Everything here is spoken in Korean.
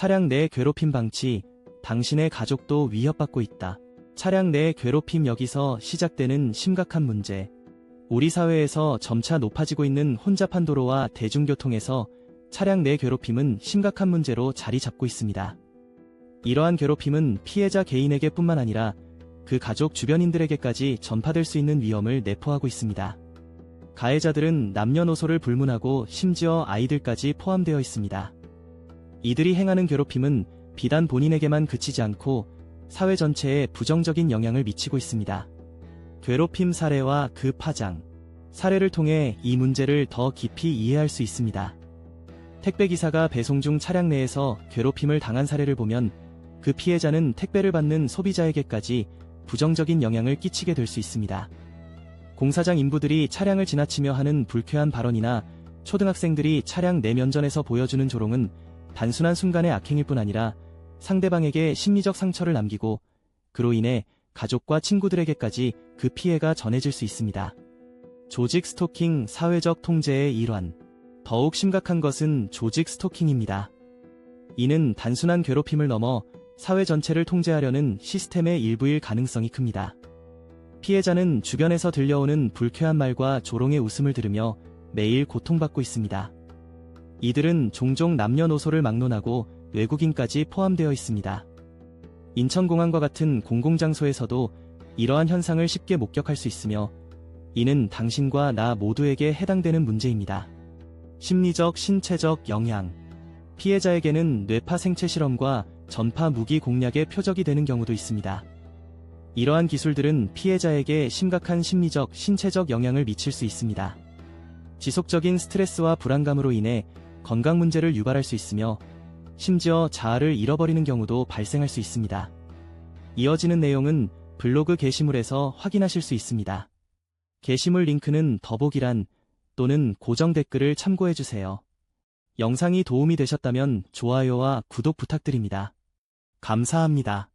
차량 내 괴롭힘 방치, 당신의 가족도 위협받고 있다. 차량 내 괴롭힘 여기서 시작되는 심각한 문제. 우리 사회에서 점차 높아지고 있는 혼잡한 도로와 대중교통에서 차량 내 괴롭힘은 심각한 문제로 자리 잡고 있습니다. 이러한 괴롭힘은 피해자 개인에게 뿐만 아니라 그 가족 주변인들에게까지 전파될 수 있는 위험을 내포하고 있습니다. 가해자들은 남녀노소를 불문하고 심지어 아이들까지 포함되어 있습니다. 이들이 행하는 괴롭힘은 비단 본인에게만 그치지 않고 사회 전체에 부정적인 영향을 미치고 있습니다. 괴롭힘 사례와 그 파장. 사례를 통해 이 문제를 더 깊이 이해할 수 있습니다. 택배기사가 배송 중 차량 내에서 괴롭힘을 당한 사례를 보면 그 피해자는 택배를 받는 소비자에게까지 부정적인 영향을 끼치게 될 수 있습니다. 공사장 인부들이 차량을 지나치며 하는 불쾌한 발언이나 초등학생들이 차량 내면전에서 보여주는 조롱은 단순한 순간의 악행일 뿐 아니라 상대방에게 심리적 상처를 남기고 그로 인해 가족과 친구들에게까지 그 피해가 전해질 수 있습니다. 조직 스토킹 사회적 통제의 일환. 더욱 심각한 것은 조직 스토킹입니다. 이는 단순한 괴롭힘을 넘어 사회 전체를 통제하려는 시스템의 일부일 가능성이 큽니다. 피해자는 주변에서 들려오는 불쾌한 말과 조롱의 웃음을 들으며 매일 고통받고 있습니다. 이들은 종종 남녀노소를 막론하고 외국인까지 포함되어 있습니다. 인천공항과 같은 공공장소에서도 이러한 현상을 쉽게 목격할 수 있으며 이는 당신과 나 모두에게 해당되는 문제입니다. 심리적, 신체적 영향. 피해자에게는 뇌파 생체 실험과 전파 무기 공략의 표적이 되는 경우도 있습니다. 이러한 기술들은 피해자에게 심각한 심리적, 신체적 영향을 미칠 수 있습니다. 지속적인 스트레스와 불안감으로 인해 건강 문제를 유발할 수 있으며 심지어 자아를 잃어버리는 경우도 발생할 수 있습니다. 이어지는 내용은 블로그 게시물에서 확인하실 수 있습니다. 게시물 링크는 더보기란 또는 고정 댓글을 참고해주세요. 영상이 도움이 되셨다면 좋아요와 구독 부탁드립니다. 감사합니다.